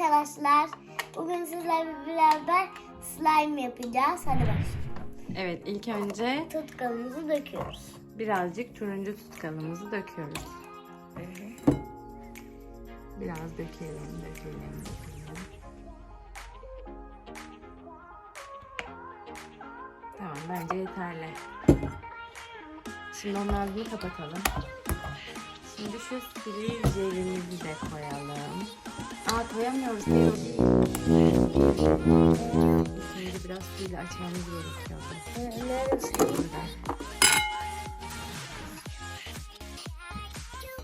arkadaşlar. Bugün sizlerle beraber slime yapacağız. Hadi başlayalım. Evet ilk önce Tutkalımızı döküyoruz. birazcık turuncu tutkalımızı döküyoruz. Biraz dökelim, dökelim, dökelim. Tamam bence yeterli. Şimdi onun ağzını kapatalım. Şimdi şu siliv jelimizi de koyalım. Aa koyamıyoruz. Şimdi biraz suyla açmamız gerekiyor. Neresi?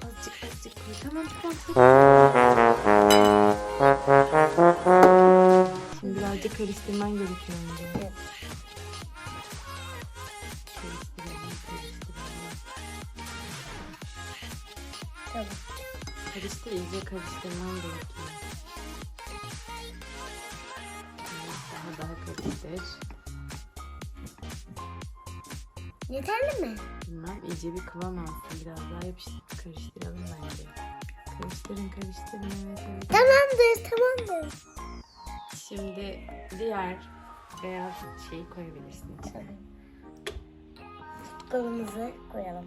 Azıcık azıcık koy. Tamam tamam tamam. Şimdi birazcık karıştırman gerekiyor önce. Evet. Karıştıralım, karıştıralım. Tamam. Karıştır, iyice karıştırman gerekiyor. 5. Yeterli mi? Bilmem iyice bir kıvam alsın. Biraz daha yapıştır, karıştıralım bence. Karıştırın karıştırın. Evet, evet. Tamamdır tamamdır. Şimdi diğer beyaz şeyi koyabilirsin içine. Kolumuzu koyalım.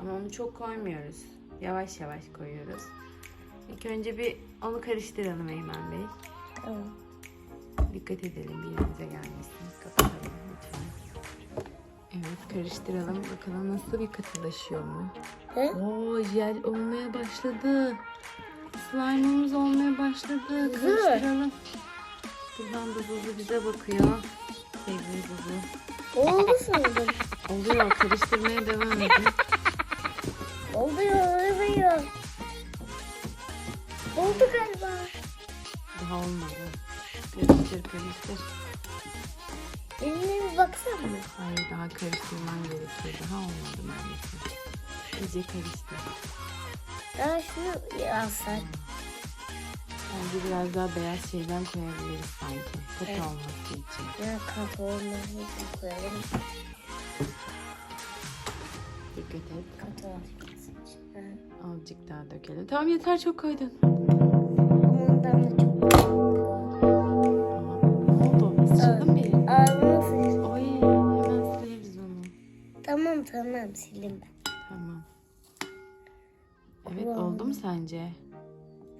Ama onu çok koymuyoruz. Yavaş yavaş koyuyoruz. İlk önce bir onu karıştıralım Eymen Bey. Tamam. Dikkat edelim bir yerimize gelmesin. Kapatalım lütfen. Evet karıştıralım. Bakalım nasıl bir katılaşıyor mu? Hı? Oo jel olmaya başladı. Slime'ımız olmaya başladı. Karıştıralım. Buradan da Zuzu bize bakıyor. Sevgili Zuzu. Oldu sanırım. Oluyor. Karıştırmaya devam edin. Oluyor, oluyor. Oldu galiba. Daha olmadı. Karıştır. Eline bir baksana mı? Hayır daha karıştırman gerekiyor. Daha olmadı maalesef. İyice karıştır. Daha şunu alsak. Bence biraz daha beyaz şeyden koyabiliriz sanki. Katı Evet. olması için. Ya kat olması için koyalım. Dikkat et. Kat olması için. Azıcık daha dökelim. Tamam yeter çok koydun. Ondan da çok Tamam tamam sildim ben. Tamam. Evet Wow. oldu mu sence?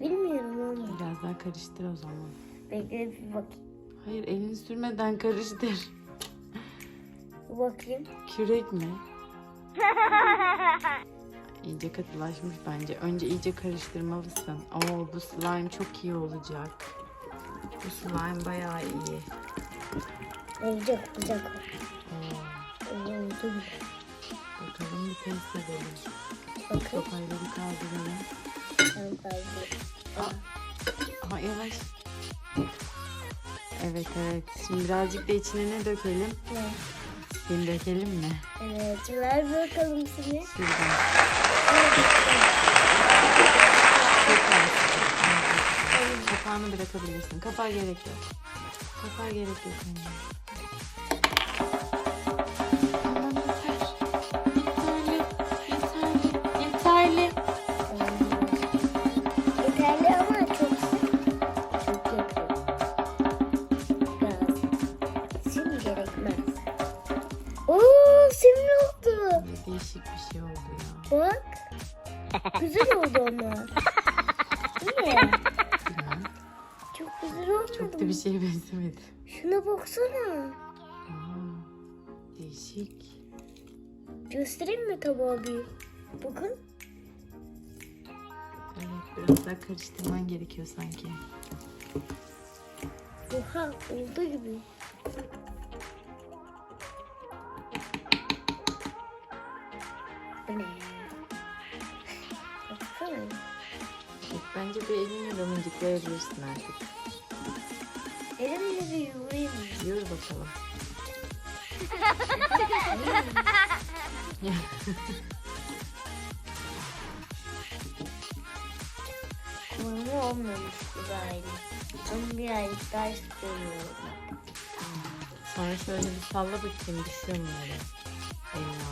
Bilmiyorum ama. Biraz daha karıştır o zaman. Bekle bir bakayım. Hayır elini sürmeden karıştır. Bir bakayım. Kürek mi? İyice katılaşmış bence. Önce iyice karıştırmalısın. Oo bu slime çok iyi olacak. Bu slime bayağı iyi. Olacak olacak. Oo, Oldu oldu. bakalım bir test edelim. Bakın. Sopayları kaldıralım. Ben fazla. Ama yavaş. Evet evet. Şimdi birazcık da içine ne dökelim? Ne? Sim dökelim mi? Evet. Ver bakalım seni. Şuradan. Kapağını bırakabilirsin. Kapağa gerek yok. Kapağa gerek yok. Simli oldu. Ne değişik bir şey oldu ya. Bak. Güzel oldu ama. Mi? Bilmem. Çok güzel olmadı Çok da bir şeye benzemedi. Şuna baksana. Aa, değişik. Göstereyim mi tabağı bir? Bakın. Evet biraz daha karıştırman gerekiyor sanki. Oha oldu gibi. Bu ne ya? Baksana. Bence bir elinle de mıncıklayabilirsin artık. Elimle bir yuvayım. Yürü bakalım. Kıvamı olmamış bu aynı. Ama bir ay daha istemiyorum. Sonra şöyle bir salla bakayım düşüyor mu öyle? Elini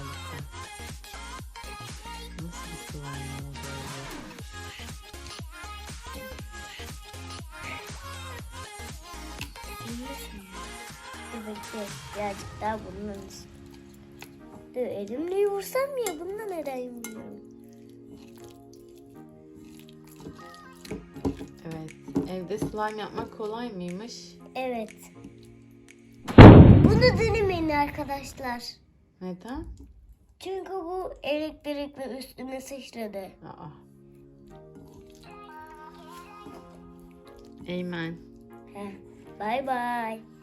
bekle. Birazcık daha üstüne. Dur elimle vursam ya bundan neden yumuyorum? Evet. Evde slime yapmak kolay mıymış? Evet. Bunu denemeyin arkadaşlar. Neden? Çünkü bu elektrikle üstüme sıçradı. Aa. Heh. Bye bye.